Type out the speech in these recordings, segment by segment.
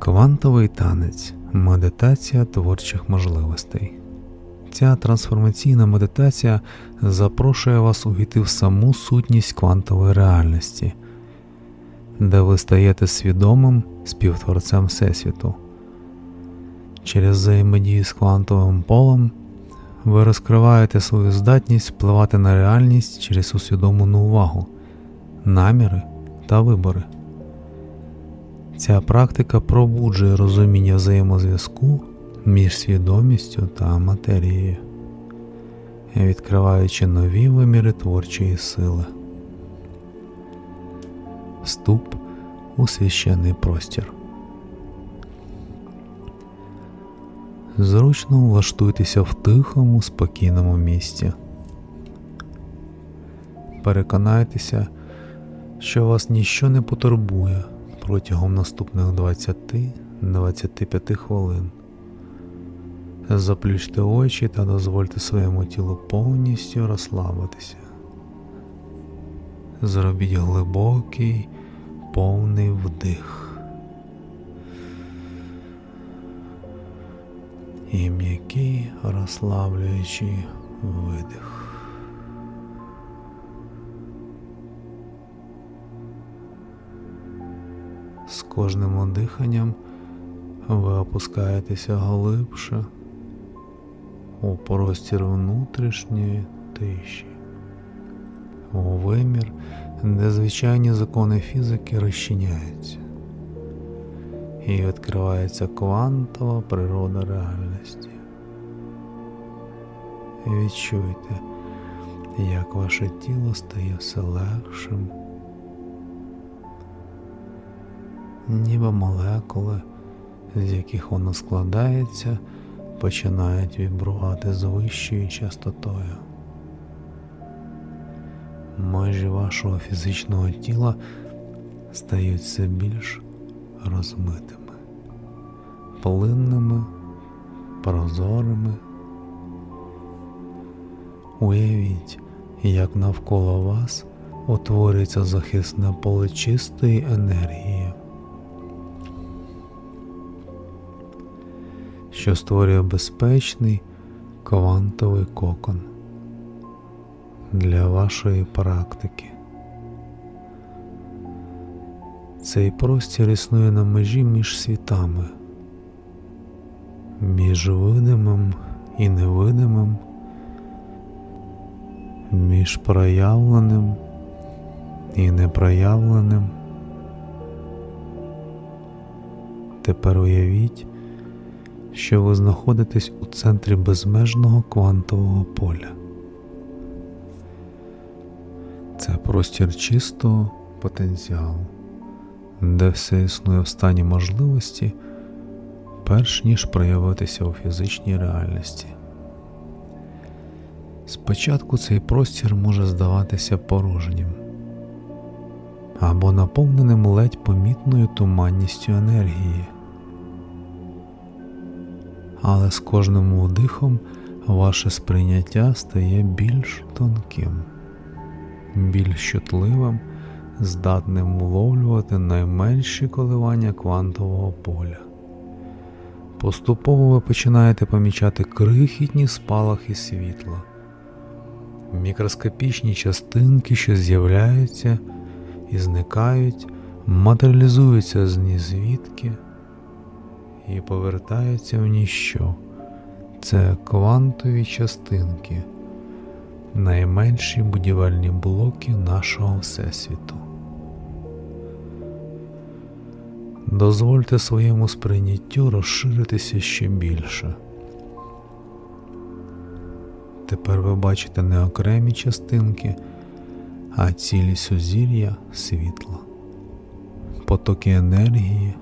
Квантовий танець медитація творчих можливостей. Ця трансформаційна медитація запрошує вас увійти в саму сутність квантової реальності, де ви стаєте свідомим співтворцем Всесвіту. Через взаємодію з квантовим полем ви розкриваєте свою здатність впливати на реальність через усвідомлену увагу, наміри та вибори. Ця практика пробуджує розуміння взаємозв'язку між свідомістю та матерією, відкриваючи нові виміри творчої сили. Вступ у священний простір. Зручно влаштуйтеся в тихому, спокійному місці. Переконайтеся, що вас ніщо не потурбує протягом наступних 20-25 хвилин. Заплющте очі та дозвольте своєму тілу повністю розслабитися. Зробіть глибокий, повний вдих. І м'який розслаблюючий видих. Кожним диханням ви опускаєтеся глибше у простір внутрішньої тиші, у вимір, де звичайні закони фізики розчиняються, і відкривається квантова природа реальності. Відчуйте, як ваше тіло стає все легшим. Ніби молекули, з яких воно складається, починають вібрувати з вищою частотою. Межі вашого фізичного тіла стають все більш розмитими, плинними, прозорими. Уявіть, як навколо вас утворюється захисне поле чистої енергії. Що створює безпечний квантовий кокон для вашої практики. Цей простір існує на межі між світами, між видимим і невидимим, між проявленим і непроявленим. Тепер уявіть, що ви знаходитесь у центрі безмежного квантового поля. Це простір чистого потенціалу, де все існує в стані можливості, перш ніж проявитися у фізичній реальності. Спочатку цей простір може здаватися порожнім або наповненим ледь помітною туманністю енергії але з кожним вдихом ваше сприйняття стає більш тонким, більш чутливим, здатним вловлювати найменші коливання квантового поля. Поступово ви починаєте помічати крихітні спалахи світла, мікроскопічні частинки, що з'являються і зникають, матеріалізуються з нізвідки і повертаються в ніщо. Це квантові частинки, найменші будівельні блоки нашого Всесвіту. Дозвольте своєму сприйняттю розширитися ще більше. Тепер ви бачите не окремі частинки, а цілі сузір'я світла, потоки енергії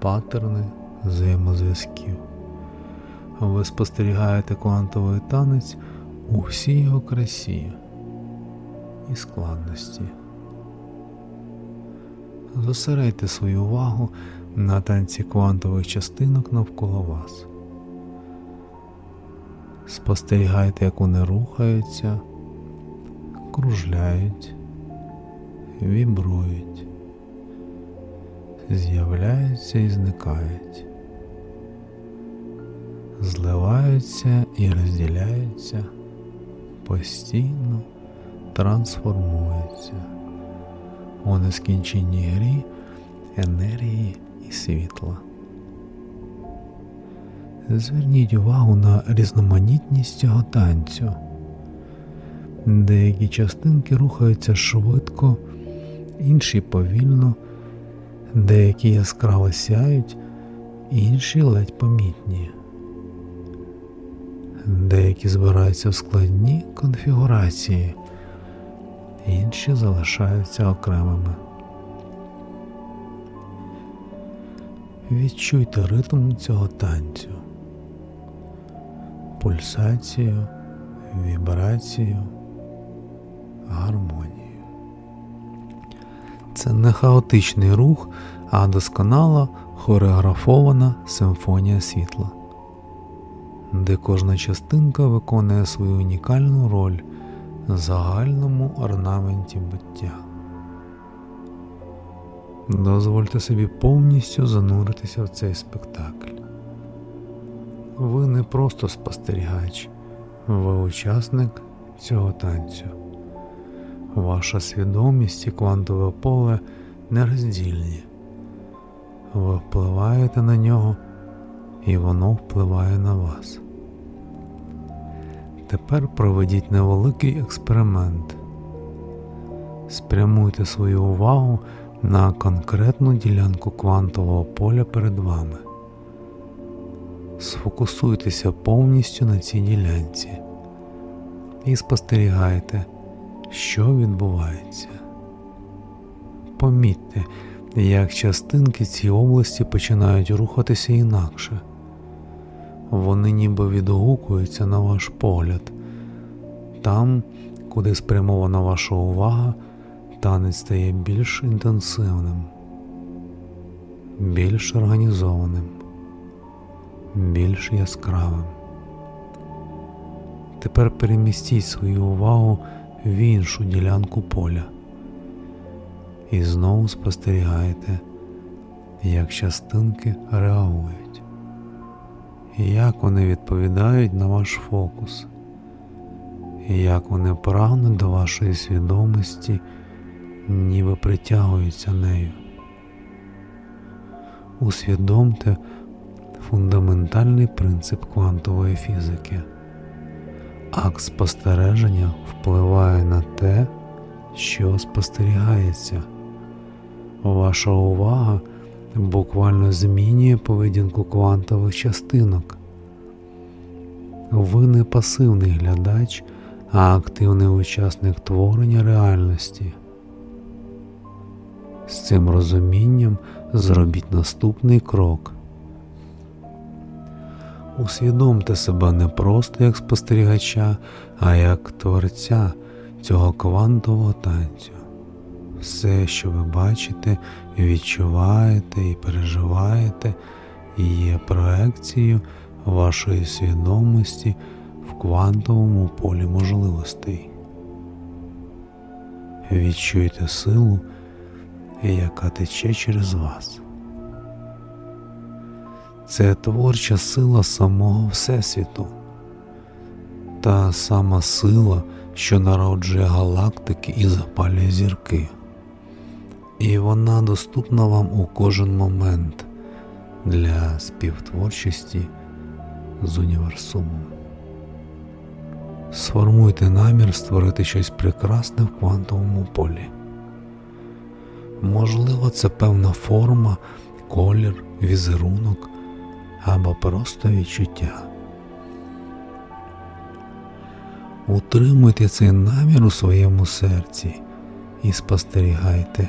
паттерни взаємозв'язків. Ви спостерігаєте квантовий танець у всій його красі і складності. Зосередьте свою увагу на танці квантових частинок навколо вас. Спостерігайте, як вони рухаються, кружляють, вібрують з'являються і зникають, зливаються і розділяються, постійно трансформуються у нескінченній грі енергії і світла. Зверніть увагу на різноманітність цього танцю. Деякі частинки рухаються швидко, інші повільно, деякі яскраво сяють, інші ледь помітні. Деякі збираються в складні конфігурації, інші залишаються окремими. Відчуйте ритм цього танцю, пульсацію, вібрацію, гармонію. Це не хаотичний рух, а досконало хореографована симфонія світла, де кожна частинка виконує свою унікальну роль в загальному орнаменті буття. Дозвольте собі повністю зануритися в цей спектакль. Ви не просто спостерігач, ви учасник цього танцю. Ваша свідомість і квантове поле нероздільні. Ви впливаєте на нього, і воно впливає на вас. Тепер проведіть невеликий експеримент. Спрямуйте свою увагу на конкретну ділянку квантового поля перед вами. Сфокусуйтеся повністю на цій ділянці і спостерігайте, що відбувається. Помітьте, як частинки цієї області починають рухатися інакше. Вони ніби відгукуються на ваш погляд. Там, куди спрямована ваша увага, танець стає більш інтенсивним, більш організованим, більш яскравим. Тепер перемістіть свою увагу в іншу ділянку поля і знову спостерігаєте, як частинки реагують, як вони відповідають на ваш фокус, як вони прагнуть до вашої свідомості ніби притягуються нею. Усвідомте фундаментальний принцип квантової фізики. Акт спостереження впливає на те, що спостерігається. Ваша увага буквально змінює поведінку квантових частинок. Ви не пасивний глядач, а активний учасник творення реальності. З цим розумінням зробіть наступний крок. Усвідомте себе не просто як спостерігача, а як творця цього квантового танцю. Все, що ви бачите, відчуваєте і переживаєте, є проекцією вашої свідомості в квантовому полі можливостей. Відчуйте силу яка тече через вас. Це творча сила самого Всесвіту, та сама сила, що народжує галактики і запалює зірки. І вона доступна вам у кожен момент для співтворчості з універсумом. Сформуйте намір створити щось прекрасне в квантовому полі. Можливо, це певна форма, колір, візерунок або просто відчуття. Утримуйте цей намір у своєму серці і спостерігайте,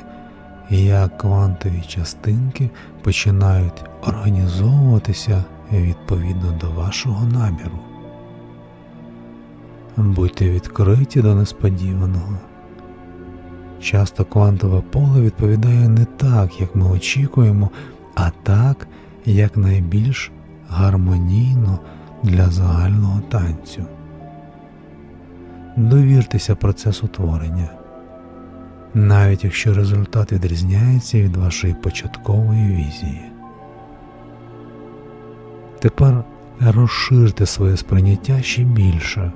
як квантові частинки починають організовуватися відповідно до вашого наміру. Будьте відкриті до несподіваного. Часто квантове поле відповідає не так, як ми очікуємо, а так, як найбільш гармонійно для загального танцю. Довіртеся процесу творення. навіть якщо результат відрізняється від вашої початкової візії. Тепер розширте своє сприйняття ще більше.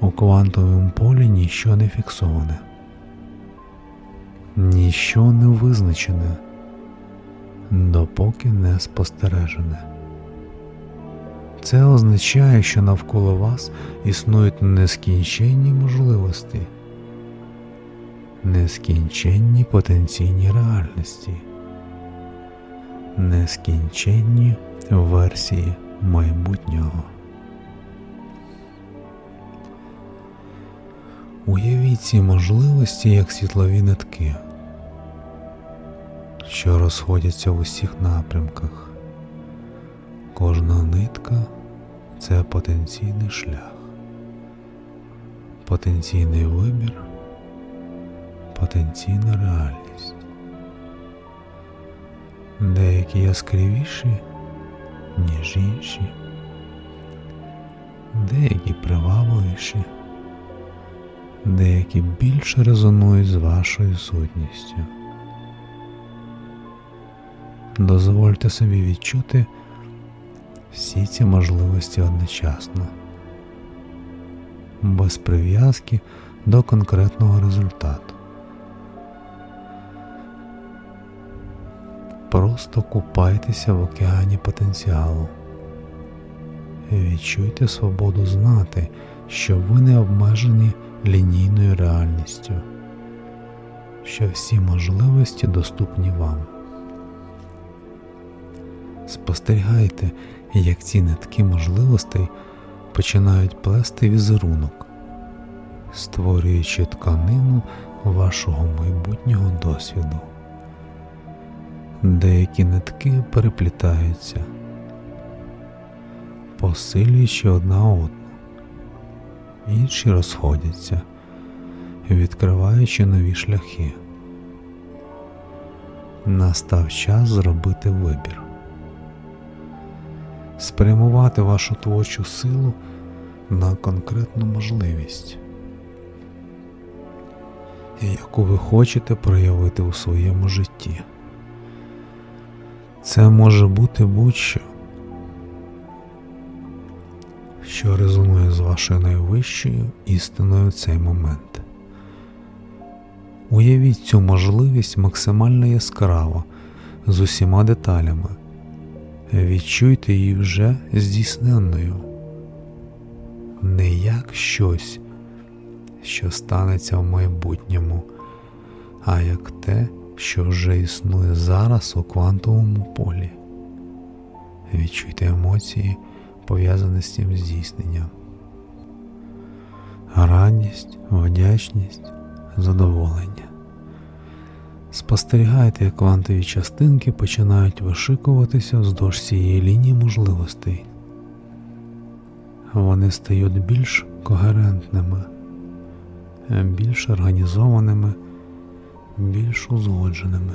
У квантовому полі ніщо не фіксоване, ніщо не визначене, допоки не спостережене. Це означає, що навколо вас існують нескінченні можливості, нескінченні потенційні реальності, нескінченні версії майбутнього. Уявіть ці можливості як світлові нитки, що розходяться в усіх напрямках. Кожна нитка це потенційний шлях, потенційний вибір, потенційна реальність. Деякі яскравіші, ніж інші, деякі привабливіші, деякі більше резонують з вашою сутністю. Дозвольте собі відчути всі ці можливості одночасно, без прив'язки до конкретного результату. Просто купайтеся в океані потенціалу. Відчуйте свободу знати, що ви не обмежені лінійною реальністю, що всі можливості доступні вам. Спостерігайте, як ці нитки можливостей починають плести візерунок, створюючи тканину вашого майбутнього досвіду. Деякі нитки переплітаються, посилюючи одна одну, інші розходяться, відкриваючи нові шляхи. Настав час зробити вибір спрямувати вашу творчу силу на конкретну можливість, яку ви хочете проявити у своєму житті. Це може бути будь-що, що резонує з вашою найвищою істиною в цей момент. Уявіть цю можливість максимально яскраво з усіма деталями. Відчуйте її вже здійсненною, не як щось, що станеться в майбутньому, а як те, що вже існує зараз у квантовому полі. Відчуйте емоції, пов'язані з цим здійсненням. Радість, вдячність, задоволення. Спостерігайте, як квантові частинки починають вишикуватися вздовж цієї лінії можливостей. Вони стають більш когерентними, більш організованими, більш узгодженими.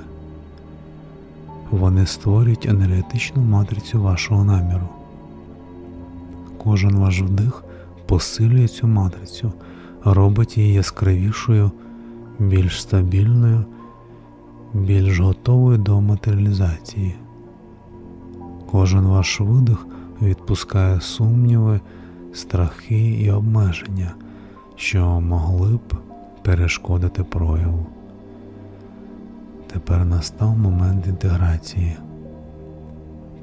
Вони створюють енергетичну матрицю вашого наміру. Кожен ваш вдих посилює цю матрицю, робить її яскравішою, більш стабільною більш готовою до матеріалізації. Кожен ваш видих відпускає сумніви, страхи і обмеження, що могли б перешкодити прояву. Тепер настав момент інтеграції.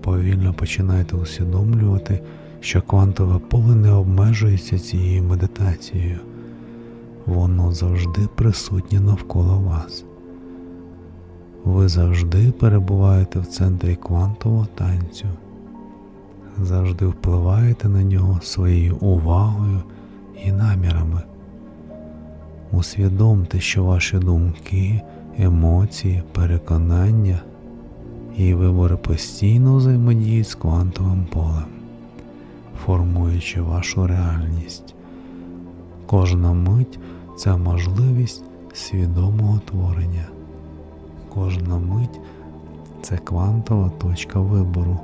Повільно починайте усвідомлювати, що квантове поле не обмежується цією медитацією, воно завжди присутнє навколо вас. Ви завжди перебуваєте в центрі квантового танцю, завжди впливаєте на нього своєю увагою і намірами. Усвідомте, що ваші думки, емоції, переконання і вибори постійно взаємодіють з квантовим полем, формуючи вашу реальність. Кожна мить це можливість свідомого творення. Кожна мить це квантова точка вибору.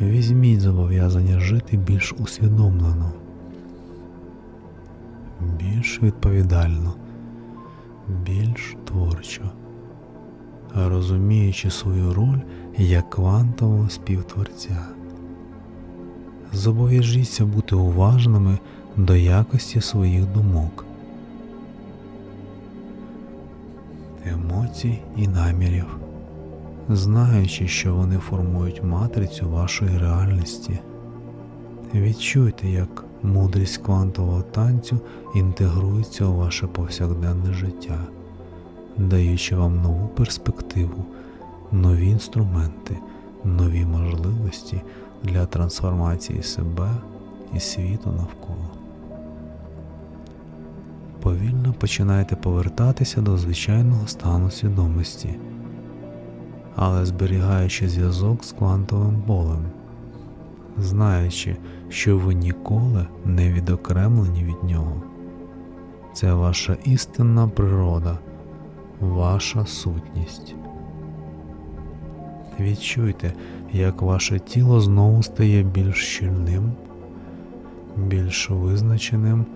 Візьміть зобов'язання жити більш усвідомлено, більш відповідально, більш творчо, розуміючи свою роль як квантового співтворця. Зобов'яжіться бути уважними до якості своїх думок, емоцій і намірів, знаючи, що вони формують матрицю вашої реальності. Відчуйте, як мудрість квантового танцю інтегрується у ваше повсякденне життя, даючи вам нову перспективу, нові інструменти, нові можливості для трансформації себе і світу навколо. Повільно починайте повертатися до звичайного стану свідомості, але зберігаючи зв'язок з квантовим полем знаючи, що ви ніколи не відокремлені від нього. Це ваша істинна природа, ваша сутність. Відчуйте, як ваше тіло знову стає більш щільним, більш визначеним,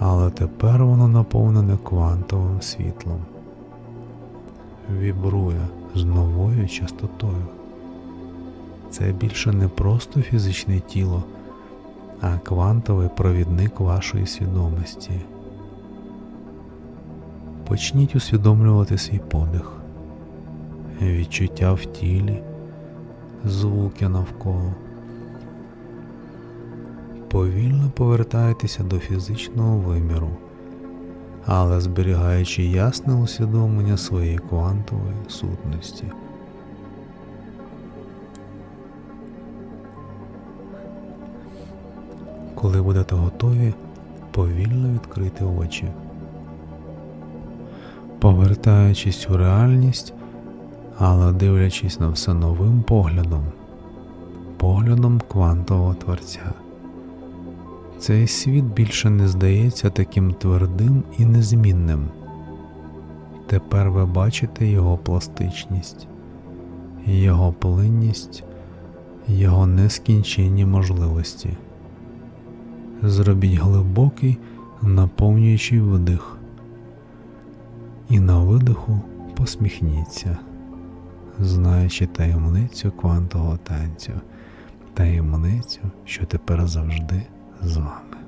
але тепер воно наповнене квантовим світлом, вібрує з новою частотою. Це більше не просто фізичне тіло, а квантовий провідник вашої свідомості. Почніть усвідомлювати свій подих, відчуття в тілі, звуки навколо. Повільно повертайтеся до фізичного виміру, але зберігаючи ясне усвідомлення своєї квантової сутності. Коли будете готові, повільно відкрити очі. Повертаючись у реальність, але дивлячись на все новим поглядом, поглядом квантового творця. Цей світ більше не здається таким твердим і незмінним. Тепер ви бачите його пластичність, його плинність, його нескінченні можливості. Зробіть глибокий, наповнюючий вдих. І на видиху посміхніться, знаючи таємницю квантового танцю, таємницю, що тепер завжди з вами.